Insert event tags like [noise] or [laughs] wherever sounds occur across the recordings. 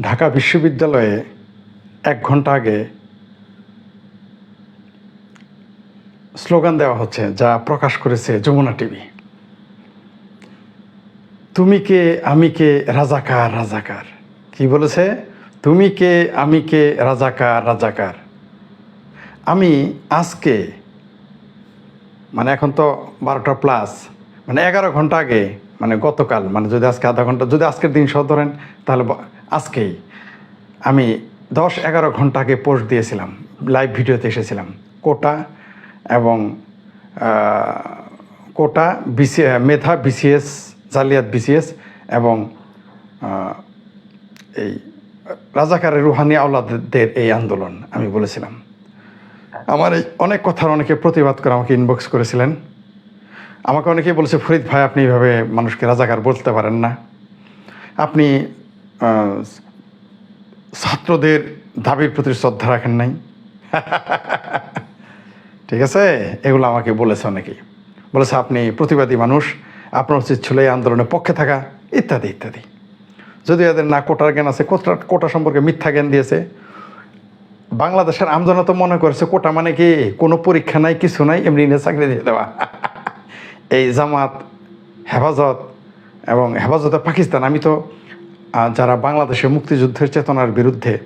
ঢাকা বিশ্ববিদ্যালয়ে এক ঘণ্টা আগে স্লোগান দেওয়া হচ্ছে, যা প্রকাশ করেছে যমুনা টিভি। তুমি কে, আমি কে, রাজাকার রাজাকার। কি বলেছে? তুমি কে, আমি কে, রাজাকার রাজাকার। আমি আজকে মানে এখন তো বারোটা প্লাস মানে এগারো ঘণ্টা আগে মানে গতকাল মানে যদি আজকে আধা ঘণ্টা, যদি আজকের দিন সহ ধরেন, তাহলে আজকেই আমি দশ এগারো ঘণ্টা আগে পোস্ট দিয়েছিলাম লাইভ ভিডিওতে এসেছিলাম। কোটা এবং কোটা বিসি মেধা বিসিএস জালিয়াত বিসিএস এবং এই রাজাকারের রুহানি আওলাদের এই আন্দোলন আমি বলেছিলাম। আমার এই অনেক কথার অনেকে প্রতিবাদ করে আমাকে ইনবক্স করেছিলেন। আমাকে অনেকেই বলেছে, ফরিদ ভাই, আপনি এইভাবে মানুষকে রাজাকার বলতে পারেন না। আপনি ছাত্রদের দাবির প্রতি শ্রদ্ধা রাখেন নাই। [laughs] ঠিক আছে? এগুলো আমাকে বলেছে অনেকেই। বলেছে, আপনি প্রতিবাদী মানুষ, আপনার উচিত ছিল এই আন্দোলনের পক্ষে থাকা, ইত্যাদি ইত্যাদি। যদি এদের না কোটার জ্ঞান আছে কোটা কোটা সম্পর্কে মিথ্যা জ্ঞান দিয়েছে। বাংলাদেশের আমজনতা তো মনে করেছে, কোটা মানে কি? কোনো পরীক্ষা নাই, কিছু নাই, এমনি নিয়ে চাকরি দিয়ে দেওয়া। [laughs] এই জামাত, হেফাজত এবং হেফাজতে পাকিস্তান, আমি তো যারা বাংলাদেশের মুক্তিযুদ্ধের চেতনার বিরুদ্ধে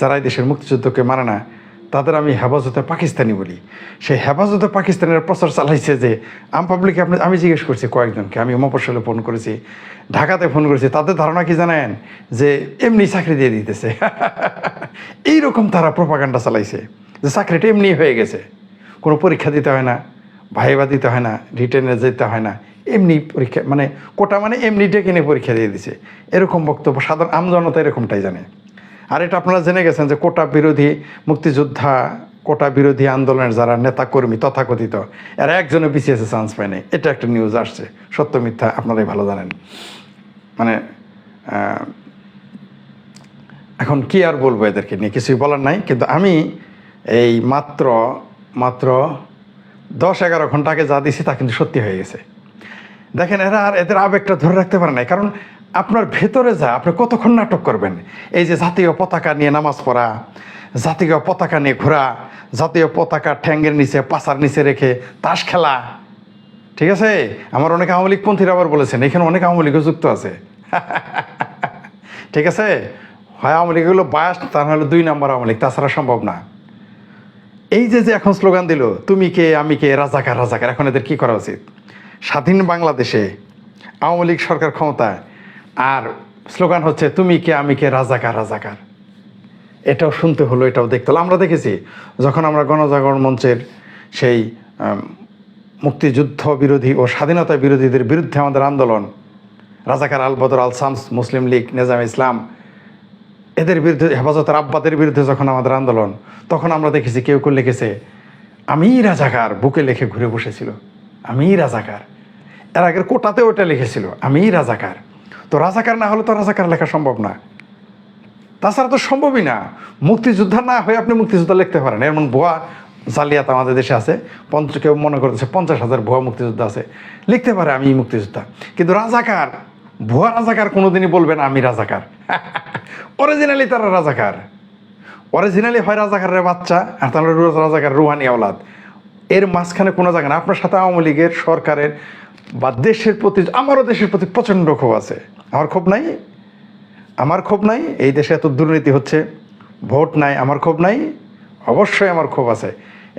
যারা এই দেশের মুক্তিযুদ্ধকে মানে না, তাদের আমি হেফাজতে পাকিস্তানি বলি। সেই হেফাজতে পাকিস্তানের প্রচার চালাইছে যে, আম পাবলিকে আপনি, আমি জিজ্ঞেস করছি কয়েকজনকে, আমি মফসলে ফোন করেছি, ঢাকাতে ফোন করেছি, তাদের ধারণা কি জানেন? যে এমনি চাকরি দিয়ে দিতেছে। [laughs] এইরকম তারা প্রপাগান্ডা চালাইছে, যে চাকরিটা এমনি হয়ে গেছে। কোনো পরীক্ষা দিতে হয় না, ভাইবা দিতে হয় না রিটেনে যেতে হয় না। এমনি পরীক্ষা মানে কোটা মানে এমনি ডেকে নিয়ে পরীক্ষা দিয়ে দিছে। এরকম বক্তব্য, সাধারণ আমজনতা এরকমটাই জানে। আর এটা আপনারা জেনে গেছেন যে কোটা বিরোধী মুক্তিযোদ্ধা, কোটা বিরোধী আন্দোলনের যারা নেতাকর্মী তথাকথিত, এরা একজনে বিসিএসে চান্স পায়নি। এটা একটা নিউজ আসছে, সত্য মিথ্যা আপনারাই ভালো জানেন। মানে এখন কি আর বলব এদেরকে নিয়ে? কিছুই বলার নাই, কিন্তু আমি এই মাত্র মাত্র দশ এগারো ঘণ্টা আগে যা দিছি তা কিন্তু সত্যি হয়ে গেছে। দেখেন, এরা আর এদের আবেগটা ধরে রাখতে পারে না কারণ আপনার ভেতরে যা, আপনি কতক্ষণ নাটক করবেন? এই যে জাতীয় পতাকা নিয়ে নামাজ পড়া, জাতীয় পতাকা নিয়ে ঘোরা, জাতীয় পতাকা ঠ্যাঙ্গের নিচে পাশার নিচে রেখে তাস খেলা। ঠিক আছে? আমার অনেক আওয়ামী লীগ পন্থীরা আবার বলেছেন, এখানে অনেক আওয়ামী লীগও যুক্ত আছে। ঠিক আছে? হয় আওয়ামী লীগ হলো বায়াস তা নাহলে দুই নম্বর আওয়ামী লীগ, তাছাড়া সম্ভব না। এই যে যে এখন স্লোগান দিল, তুমি কে, আমি কে, রাজাকার রাজাকার, এখন এদের কী করা উচিত? স্বাধীন বাংলাদেশে আওয়ামী লীগ সরকার ক্ষমতায় আর স্লোগান হচ্ছে, তুমি কে, আমি কে, রাজাকার রাজাকার। এটাও শুনতে হলো, এটাও দেখতে হলো। আমরা দেখেছি, যখন আমরা গণজাগরণ মঞ্চের সেই মুক্তিযুদ্ধ বিরোধী ও স্বাধীনতা বিরোধীদের বিরুদ্ধে আমাদের আন্দোলন, রাজাকার আল বদর, আল শামস, মুসলিম লীগ, নেজাম ইসলাম, এদের বিরুদ্ধে, হেফাজতের আব্বাদের বিরুদ্ধে যখন আমাদের আন্দোলন, তখন আমরা দেখেছি, কেউ কেউ লিখেছে আমি রাজাকার। বুকে লেখে ঘুরে বসেছিল আমি রাজাকার। এর আগের কোটাতে ওটা লিখেছিল, আমি রাজাকার। তো রাজাকার না হলে তো রাজাকার লেখা সম্ভব না। তাছাড়া তো সম্ভবই না। মুক্তিযোদ্ধা না হয়ে আপনি মুক্তিযোদ্ধা লিখতে পারেন। এমন ভুয়া জালিয়াত আমাদের দেশে আছে। পঞ্চ কেউ মনে করতেছে পঞ্চাশ হাজার ভুয়া মুক্তিযোদ্ধা আছে। লিখতে পারে, আমি মুক্তিযোদ্ধা। কিন্তু রাজাকার, ভুয়া রাজাকার কোনোদিনই বলবেন আমি রাজাকার। [laughs] অরিজিনালি তারা রাজাকার। অরিজিনালি হয় রাজাকারের বাচ্চা, আর তাহলে রাজাকার রুহানি আওলাদ। এর মাঝখানে কোনো জায়গা না। আপনার সাথে আওয়ামী লীগের সরকারের বা দেশের প্রতি, আমারও দেশের প্রতি প্রচণ্ড ক্ষোভ আছে। আমার ক্ষোভ নাই, আমার ক্ষোভ নাই, এই দেশে এত দুর্নীতি হচ্ছে, ভোট নাই, আমার ক্ষোভ নাই, অবশ্যই আমার ক্ষোভ আছে।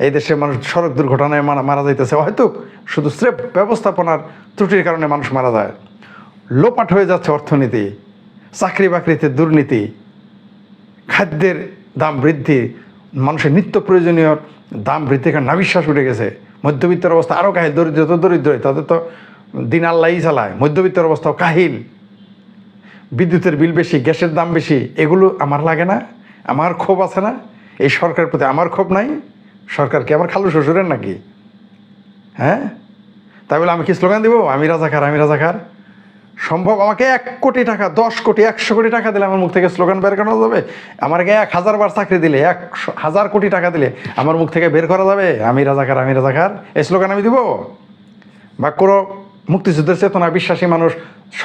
এই দেশে মানুষ সড়ক দুর্ঘটনায় মারা যাইতেছে, হয়তো শুধু স্রেফ ব্যবস্থাপনার ত্রুটির কারণে মানুষ মারা যায়। লোপাট হয়ে যাচ্ছে অর্থনীতি, চাকরি বাকরিতে দুর্নীতি, খাদ্যের দাম বৃদ্ধি, মানুষের নিত্য প্রয়োজনীয় দাম বৃদ্ধি কারণ নাবিশ্বাস উঠে গেছে। মধ্যবিত্তের অবস্থা আরও কাহিল, দরিদ্র তো দরিদ্রই তাদের তো দিন আল্লাহই চালায়। মধ্যবিত্তের অবস্থাও কাহিল। বিদ্যুতের বিল বেশি, গ্যাসের দাম বেশি, এগুলো আমার লাগে না, আমার ক্ষোভ আছে না। এই সরকারের প্রতি আমার ক্ষোভ নাই। সরকার কি আমার খালু শ্বশুরের নাকি? হ্যাঁ? তাই বলে আমি কি স্লোগান দেবো? আমি রাজাকার আমি রাজাকার। সম্ভব? আমাকে এক কোটি টাকা, দশ কোটি, একশো কোটি টাকা দিলে আমার মুখ থেকে স্লোগান বের করা যাবে? আমাকে এক হাজার বার চাকরি দিলে এক হাজার কোটি টাকা দিলে আমার মুখ থেকে বের করা যাবে? আমি রাজাকার আমি রাজাকার। এই স্লোগান আমি দিব? বা কোনো মুক্তিযুদ্ধের চেতনা বিশ্বাসী মানুষ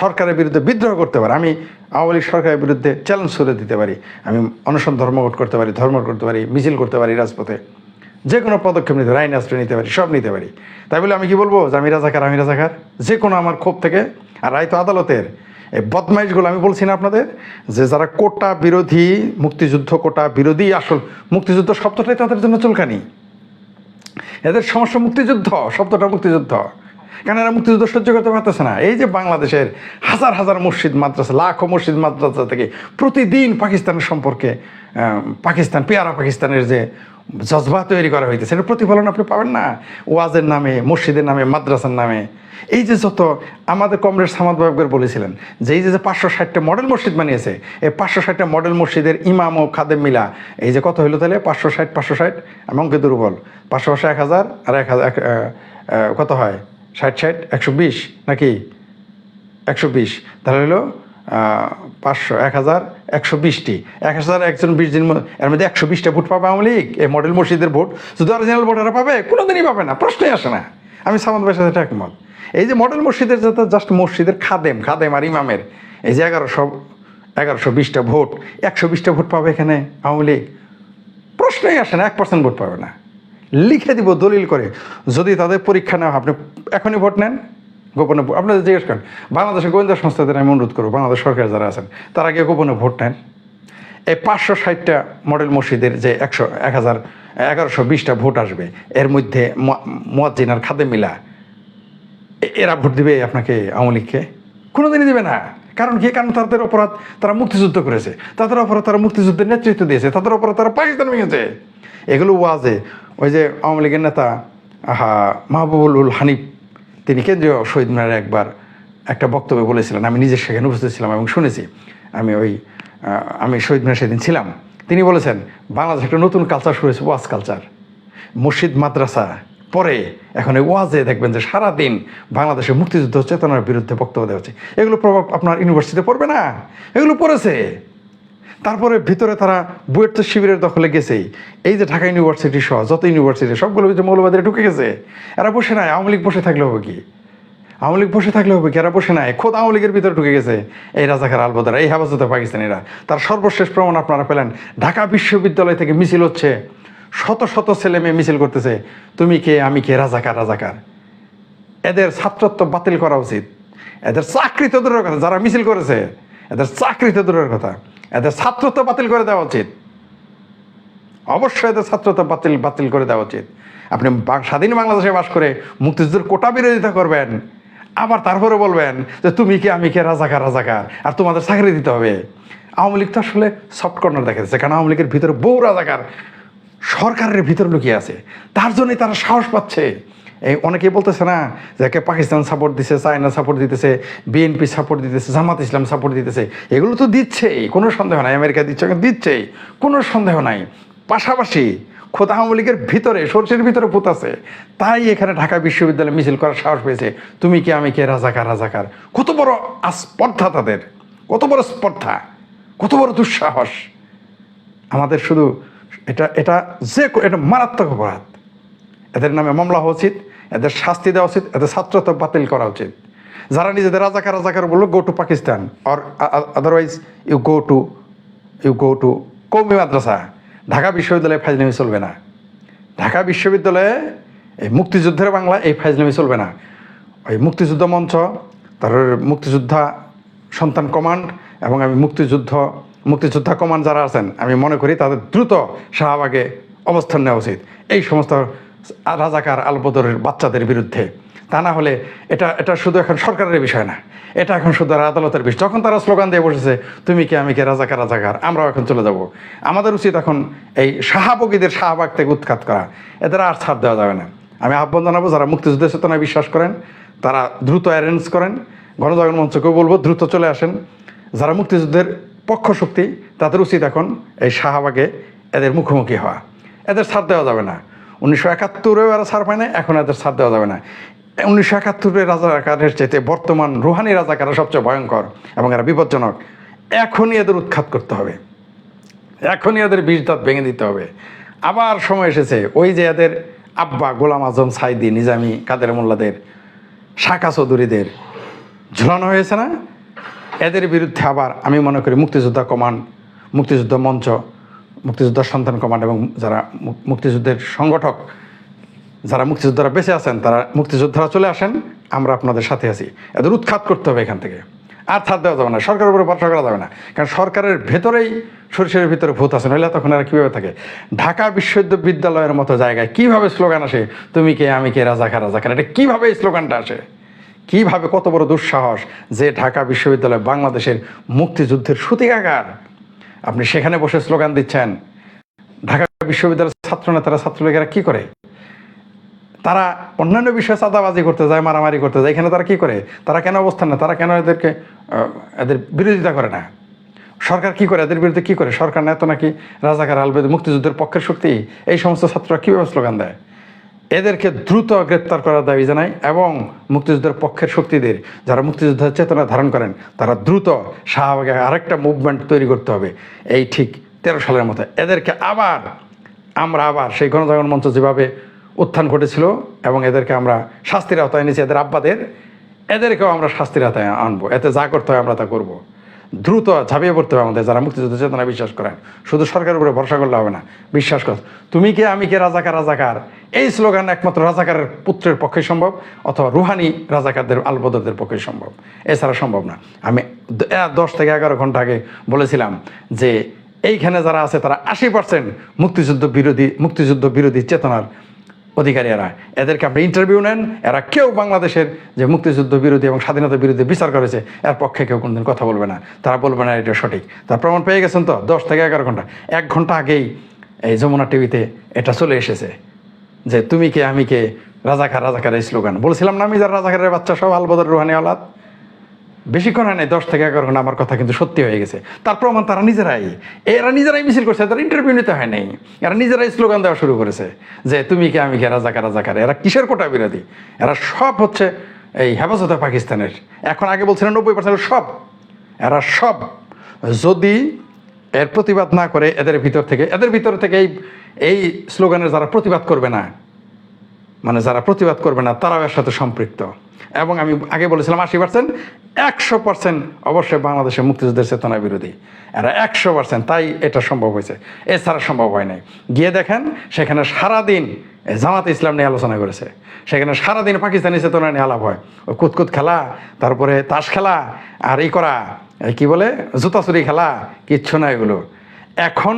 সরকারের বিরুদ্ধে বিদ্রোহ করতে পারে, আমি আওয়ামী লীগ সরকারের বিরুদ্ধে চ্যালেঞ্জ করে দিতে পারি, আমি অনশন ধর্মঘট করতে পারি, ধর্ম করতে পারি, মিছিল করতে পারি রাজপথে। যে কোনো পদক্ষেপ নিতে পারি, আইন আশ্রয় নিতে পারি, সব নিতে পারি। তাই বলে আমি কি বলব? যে আমি রাজাকার আমি রাজাকার। যে কোনো আমার ক্ষোভ থেকে আর রায় তো আদালতের। এই বদমাইশগুলো আমি বলছি না আপনাদের, যে যারা কোটা বিরোধী, মুক্তিযুদ্ধ কোটা বিরোধী, আসল মুক্তিযুদ্ধ শব্দটাই তাদের জন্য চুলকানি। এদের সমস্যা মুক্তিযুদ্ধ, শব্দটা মুক্তিযুদ্ধ। কেন এরা মুক্তিযুদ্ধ সহ্য করতে পারতেছে না? এই যে বাংলাদেশের হাজার হাজার মসজিদ, মাদ্রাসা, লাখো মসজিদ, মাদ্রাসা থেকে প্রতিদিন পাকিস্তানের সম্পর্কে পাকিস্তান, পেয়ারা পাকিস্তানের যে জজবা তৈরি করা হইতেছে। এর প্রতিফলন আপনি পাবেন না। ওয়াজের নামে, মসজিদের নামে, মাদ্রাসার নামে। এই যে যত আমাদের কমরেড সামাদ বাবুর বলেছিলেন যে, এই যে পাঁচশো ষাটটা মডেল মসজিদ বানিয়েছে, এই পাঁচশো ষাটটা মডেল মসজিদের ইমাম ও খাদেম মিলা, এই যে কত হইল তাহলে? পাঁচশো ষাট পাঁচশো ষাট? আমি অঙ্কে দুর্বল পাঁচশো এক হাজার আর এক হাজার কত হয়? ষাট ষাট, একশো বিশ, নাকি? একশো বিশ। তাহলে হলো পাঁচশো, এক হাজার, একশো বিশটি। এক হাজার, একজন বিশ দিন এর মধ্যে একশো বিশটা ভোট পাবে আওয়ামী লীগ, এই মডেল মসজিদের ভোট। শুধু অরিজিনাল ভোটাররা পাবে, কোনোদিনই পাবে না, প্রশ্নই আসে না। আমি সামাদ ভাইয়ের সাথে একমত। এই যে মডেল মসজিদের যাতে জাস্ট মসজিদের খাদেম খাদেম আর ইমামের, এই যে এগারোশো এগারোশো বিশটা ভোট, একশো বিশটা ভোট পাবে এখানে আওয়ামী লীগ। প্রশ্নই আসে না, এক পার্সেন্ট ভোট পাবে না। লিখে দিব দলিল করে। যদি তাদের পরীক্ষা নেওয়া আপনি এখনই ভোট নেন। গোপনে আপনাদের জিজ্ঞেস করেন, বাংলাদেশের গোয়েন্দা সংস্থাদের আমি অনুরোধ করব, বাংলাদেশ সরকার যারা আছেন, তারা গিয়ে গোপনে ভোট নেন। এই পাঁচশো ষাটটা মডেল মসজিদের যে একশো, এক হাজার, এগারোশো বিশটা ভোট আসবে, এর মধ্যে মোয়াজ্জিন আর খাদে মিলা এরা ভোট দিবে আপনাকে আওয়ামী লীগকে? কোনোদিনই দিবে না। কারণ কি? কারণ তাদের অপরাধ তারা মুক্তিযুদ্ধ করেছে। তাদের অপরাধ তারা মুক্তিযুদ্ধের নেতৃত্ব দিয়েছে। তাদের অপরাধ তারা পাকিস্তান ভেঙেছে। এগুলো ওয়াজে। ওই যে আওয়ামী লীগের নেতা, আহা, মাহবুবুল হানিফ তিনি কেন্দ্রীয় শহীদ মিনারে একবার একটা বক্তব্য বলেছিলেন। আমি নিজে সেখানে উপস্থিত ছিলাম এবং শুনেছি। আমি ওই আমি শহীদ মিনার সেদিন ছিলাম। তিনি বলেছেন, বাংলাদেশ একটা নতুন কালচার শুরু হয়েছে, ওয়াজ কালচার মসজিদ, মাদ্রাসা। পরে এখন এই ওয়াজে দেখবেন যে সারাদিন বাংলাদেশের মুক্তিযুদ্ধ, চেতনার বিরুদ্ধে বক্তব্য দেওয়া হচ্ছে। এগুলো প্রভাব আপনার ইউনিভার্সিটিতে পড়বে না। এগুলো পড়েছে। তারপরে ভিতরে তারা বুয়েট তো শিবিরের দখলে গেছেই। এই যে ঢাকা ইউনিভার্সিটি সহ, যত ইউনিভার্সিটি, সবগুলো যে মৌলবাদীরা ঢুকে গেছে। এরা বসে নাই, আওয়ামী লীগ বসে থাকলে হবে কি? আওয়ামী লীগ বসে থাকলে হবে কি? এরা বসে নাই, খোদ আওয়ামী লীগের ভিতরে ঢুকে গেছে এই রাজাকার আলবদারা, এই হেফাজতে পাকিস্তানিরা। তার সর্বশেষ প্রমাণ আপনারা পেলেন, ঢাকা বিশ্ববিদ্যালয় থেকে মিছিল হচ্ছে। শত শত ছেলে মেয়ে মিছিল করতেছে, তুমি কে, আমি কে? রাজাকার রাজাকার। এদের ছাত্রত্ব বাতিল করা উচিত। এদের চাকরি তো দূরের কথা, যারা মিছিল করেছে, এদের চাকরি তো দূরের কথা। এদের ছাত্রত্ব বাতিল করে দেওয়া উচিত। অবশ্যই এদের ছাত্রত্ব বাতিল বাতিল করে দেওয়া উচিত। আপনি স্বাধীন বাংলাদেশে বাস করে মুক্তিযুদ্ধের কোটা বিরোধিতা করবেন, আবার তারপরে বলবেন যে তুমি কি, আমি কে, রাজাকার রাজাকার, আর তোমাদের চাকরি দিতে হবে। আওয়ামী লীগ তো আসলে সফট কর্নার দেখা যাচ্ছে কারণ আওয়ামী লীগের ভিতরে বহু রাজাকার সরকারের ভিতরে লুকিয়ে আছে। তার জন্যই তারা সাহস পাচ্ছে। এই অনেকেই বলতেছে না যে একে পাকিস্তান সাপোর্ট দিছে, চায়না সাপোর্ট দিতেছে বিএনপি সাপোর্ট দিতেছে, জামাত ইসলাম সাপোর্ট দিতেছে। এগুলো তো দিচ্ছেই, কোনো সন্দেহ নাই। আমেরিকা দিচ্ছে দিচ্ছেই, কোনো সন্দেহ নাই। পাশাপাশি খোদ আওয়ামী লীগের ভিতরে সরষের ভিতরে পুত আছে। তাই এখানে ঢাকা বিশ্ববিদ্যালয়ে মিছিল করার সাহস পেয়েছে। তুমি কি, আমি কে রাজাকার রাজাকার? কত বড় স্পর্ধা তাদের। কত বড় স্পর্ধা। কত বড় দুঃসাহস। আমাদের শুধু এটা এটা যে এটা মারাত্মক অপরাধ। এদের নামে মামলা হওয়া উচিত। এদের শাস্তি দেওয়া উচিত, এদের ছাত্রত্ব বাতিল করা উচিত। যারা নিজেদের রাজাকার রাজাকার বলল go to Pakistan or otherwise you go to you go to কৌমি মাদ্রাসা। ঢাকা বিশ্ববিদ্যালয়ে ফাইজলামি চলবে না। ঢাকা বিশ্ববিদ্যালয়ে এই মুক্তিযুদ্ধের বাংলা এই ফাইজলামি চলবে না। ওই মুক্তিযুদ্ধ মঞ্চ, তার মুক্তিযোদ্ধা সন্তান কমান্ড এবং আমি মুক্তিযুদ্ধ, মুক্তিযোদ্ধা কমান্ড যারা আছেন, আমি মনে করি তাদের দ্রুত শাহবাগে অবস্থান নেওয়া উচিত। এই সমস্ত রাজাকার আলবদরের বাচ্চাদের বিরুদ্ধে। তা না হলে এটা এটা শুধু এখন সরকারের বিষয় না, এটা এখন শুধু আদালতের বিষয়। যখন তারা স্লোগান দিয়ে বসেছে, তুমি কে আমি কে রাজাকার রাজাকার? আমরাও এখন চলে যাব। আমাদের উচিত এখন এই শাহাবগীদের শাহবাগ থেকে উৎখাত করা। এদের আর ছাড় দেওয়া যাবে না। আমি আহ্বান জানাব, যারা মুক্তিযুদ্ধের চেতনায় বিশ্বাস করেন, তারা দ্রুত অ্যারেঞ্জ করেন। গণজাগরণ মঞ্চকেও বলব, দ্রুত চলে আসেন। যারা মুক্তিযুদ্ধের পক্ষ শক্তি, তাদের উচিত এখন এই শাহবাগে এদের মুখোমুখি হওয়া। এদের ছাড় দেওয়া যাবে না। উনিশশো একাত্তরেও এরা ছাড় পায় না এখন এদের ছাড় দেওয়া যাবে না। উনিশশো একাত্তরের রাজাকারের চাইতে বর্তমান রুহানি রাজাকারা সবচেয়ে ভয়ঙ্কর এবং এরা বিপজ্জনক। এখনই এদের উৎখাত করতে হবে। এখনই এদের বিষ দাঁত ভেঙে দিতে হবে। আবার সময় এসেছে, ওই যে এদের আব্বা গোলাম আজম সাইদি, নিজামি কাদের মোল্লাদের, শাখা চৌধুরীদের। ঝুলানো হয়েছে না? এদের বিরুদ্ধে আবার আমি মনে করি মুক্তিযোদ্ধা কমান্ড, মুক্তিযুদ্ধ মঞ্চ মুক্তিযোদ্ধা সন্তান কমান্ড এবং যারা মুক্তিযুদ্ধের সংগঠক, যারা মুক্তিযোদ্ধারা বেঁচে আছেন, তারা মুক্তিযোদ্ধারা চলে আসেন, আমরা আপনাদের সাথে আছি। এদের উৎখাত করতে হবে এখান থেকে। আর ছাড় দেওয়া যাবে না। সরকারের উপরে ভরসা করা যাবে না। কারণ সরকারের ভেতরেই সরিষার ভিতরে ভূত আছে। নইলে তখন আর কীভাবে থাকে? ঢাকা বিশ্ববিদ্যালয়ের মতো জায়গায় কীভাবে স্লোগান আসে, তুমি কে, আমি কে, রাজা খা রাজাখা রাজাখা এটা কীভাবে এই স্লোগানটা আসে? কীভাবে কত বড় দুঃসাহস যে ঢাকা বিশ্ববিদ্যালয় বাংলাদেশের মুক্তিযুদ্ধের সূতিকাগার আপনি সেখানে বসে স্লোগান দিচ্ছেন। ঢাকা বিশ্ববিদ্যালয়ের ছাত্র নেতারা ছাত্রলীগেরা কি করে? তারা অন্যান্য বিষয়ে চাঁদাবাজি করতে যায়, মারামারি করতে যায়। এখানে তারা কি করে? তারা কেন অবস্থান না তারা কেন এদেরকে এদের বিরোধিতা করে না? সরকার কি করে? এদের বিরুদ্ধে কি করে? সরকার না এত নাকি রাজাকার আলবেদ মুক্তিযুদ্ধের পক্ষের শক্তি? এই সমস্ত ছাত্ররা কীভাবে স্লোগান দেয়? এদেরকে দ্রুত গ্রেপ্তার করার দাবি জানাই এবং মুক্তিযুদ্ধের পক্ষের শক্তিদের যারা মুক্তিযুদ্ধের চেতনা ধারণ করেন, তারা দ্রুত শাহবাগে আরেকটা মুভমেন্ট তৈরি করতে হবে। এই ঠিক তেরো সালের মতো। এদেরকে আবার, আমরা আবার সেই গণজাগরণ মঞ্চ যেভাবে উত্থান ঘটেছিল এবং এদেরকে আমরা শাস্তির আওতায় এনেছি, এদের আব্বাদের, এদেরকেও আমরা শাস্তির আওতায় আনব। এতে যা করতে হয় আমরা তা করব। দ্রুত ঝাঁপিয়ে পড়তে হবে আমাদের যারা মুক্তিযুদ্ধ চেতনা বিশ্বাস করেন। শুধু সরকারের উপরে ভরসা করলে হবে না, বিশ্বাস কর। তুমি কে, আমি কে, রাজাকার রাজাকার। এই স্লোগান একমাত্র রাজাকারের পুত্রের পক্ষে সম্ভব, অথবা রুহানি রাজাকারদের, আলবদরদের পক্ষে সম্ভব। এছাড়া সম্ভব না। আমি দশ থেকে এগারো ঘণ্টা আগে বলেছিলাম যে, এইখানে যারা আছে তারা আশি পার্সেন্ট মুক্তিযুদ্ধ বিরোধী মুক্তিযুদ্ধ বিরোধী চেতনার অধিকারী এরা এদেরকে আপনি ইন্টারভিউ নেন, এরা কেউ বাংলাদেশের যে মুক্তিযুদ্ধ বিরোধী এবং স্বাধীনতা বিরোধী বিচার করেছে, এর পক্ষে কেউ কোনদিন কথা বলবে না। তারা বলবে না এটা সঠিক। তার প্রমাণ পেয়ে গেছেন তো, দশ থেকে এগারো ঘণ্টা। এক ঘণ্টা আগেই এই যমুনা টিভিতে এটা চলে এসেছে যে, তুমি কে, আমি কে? রাজাকার রাজাকার এই স্লোগান। বলছিলাম না, আমি যারা রাজাকারের বাচ্চা, সব আলবদর রুহানি আলাদ বেশিক্ষণ হয় নাই, দশ থেকে এগারো ঘণ্টা আমার কথা কিন্তু সত্যি হয়ে গেছে। তার প্রমাণ তারা নিজেরাই। এরা নিজেরাই মিছিল করছে তারা ইন্টারভিউ নিতে হয় নাই। এরা নিজেরাই স্লোগান দেওয়া শুরু করেছে যে, তুমি কে, আমি কে রাজাকার রাজাকার? এরা কিসের কোটা বিরোধী? এরা সব হচ্ছে এই হেফাজতে পাকিস্তানের। এখন আগে বলছিলেন নব্বই পার্সেন্ট সব। এরা সব। যদি এর প্রতিবাদ না করে, এদের ভিতর থেকে এদের ভিতর থেকে এই এই স্লোগানের যারা প্রতিবাদ করবে না মানে যারা প্রতিবাদ করবে না, তারাও এর সাথে সম্পৃক্ত। এবং আমি আগে বলেছিলাম আশি পার্সেন্ট একশো পার্সেন্ট অবশ্যই বাংলাদেশের মুক্তিযুদ্ধের চেতনা বিরোধী। এরা একশো পার্সেন্ট তাই এটা সম্ভব হয়েছে। এছাড়া সম্ভব হয় নাই। গিয়ে দেখেন, সেখানে সারাদিন জামাত ইসলাম নিয়ে আলোচনা করেছে। সেখানে সারাদিন পাকিস্তানি চেতনা নিয়ে আলাপ হয়। ওই কুতকুত খেলা, তারপরে তাস খেলা, আর ই করা কি বলে জুতাচুরি খেলা, কিচ্ছু না এগুলো এখন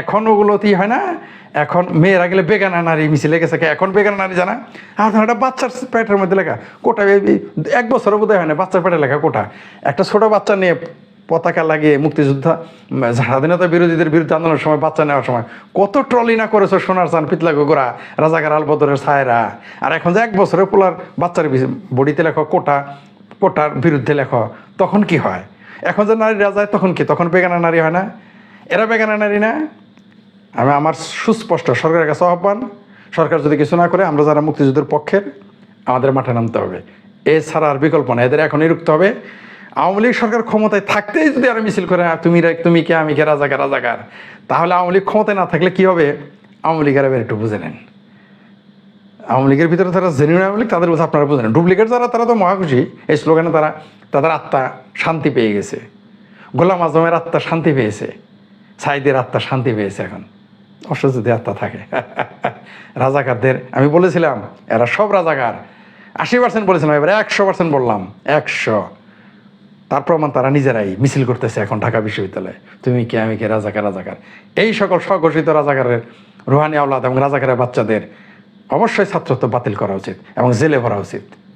এখন ওগুলোতেই হয় না এখন মেয়েরা গেলে বেগানা নারী মিছিলে গেছে কে? এখন বেগানা নারী জানা? আর একটা বাচ্চার পেটের মধ্যে লেখা। কোটা এক বছর বোধ হয় না, বাচ্চার পেটে লেখা কোটা। একটা ছোট বাচ্চা নিয়ে পতাকা লাগিয়ে মুক্তিযোদ্ধা স্বাধীনতা বিরোধীদের বিরুদ্ধে আন্দোলনের সময়, বাচ্চা নেওয়ার সময়। কত ট্রলি না করেছ সোনার চান পিতলা গোগরা রাজাকার আলবদরের ছায়রা। আর এখন যে এক বছরে পোলার বাচ্চার বডিতে লেখো কোটা, কোটার বিরুদ্ধে লেখো, তখন কি হয়? এখন যে নারীরা যায়, তখন কি? তখন বেগানা নারী হয় না? এরা বেগানা নারী না? আমি আমার সুস্পষ্ট সরকারের কাছে আহ্বান, সরকার যদি কিছু না করে, আমরা যারা মুক্তিযুদ্ধের পক্ষের আমাদের মাঠে নামতে হবে। এছাড়া আর বিকল্প না এদের এখনই রুখতে হবে। আওয়ামী লীগ সরকার ক্ষমতায় থাকতেই যদি আর মিছিল করে তুমি তুমি কে? আমি কে? রাজাকার রাজাকার। তাহলে আওয়ামী লীগ ক্ষমতায় না থাকলে কি হবে? আওয়ামী লীগের এবার একটু বুঝে নেন। আওয়ামী লীগের ভিতরে তারা জেনুইন আওয়ামী লীগ, তাদের আপনারা বুঝেন ডুপ্লিকেট যারা, তারা তো মহাখুশি এই স্লোগানে তারা, তাদের আত্মা শান্তি পেয়ে গেছে। গোলাম আজমের আত্মা শান্তি পেয়েছে। সাইদের আত্মা শান্তি পেয়েছে এখন। অবশ্য আত্মা থাকে। রাজাকারদের, আমি বলেছিলাম, এরা সব রাজাকার। আশি পার্সেন্ট বলেছিলাম, এবার একশো পার্সেন্ট বললাম, একশো। তার প্রমাণ তারা নিজেরাই মিছিল করতেছে এখন ঢাকা বিশ্ববিদ্যালয়ে। তুমি কে, আমি কে, রাজাকার রাজাকার। এই সকল স্বঘোষিত রাজাকারের রুহানি আওলাদ এবং রাজাকারের বাচ্চাদের অবশ্যই ছাত্রত্ব বাতিল করা উচিত এবং জেলে ভরা উচিত।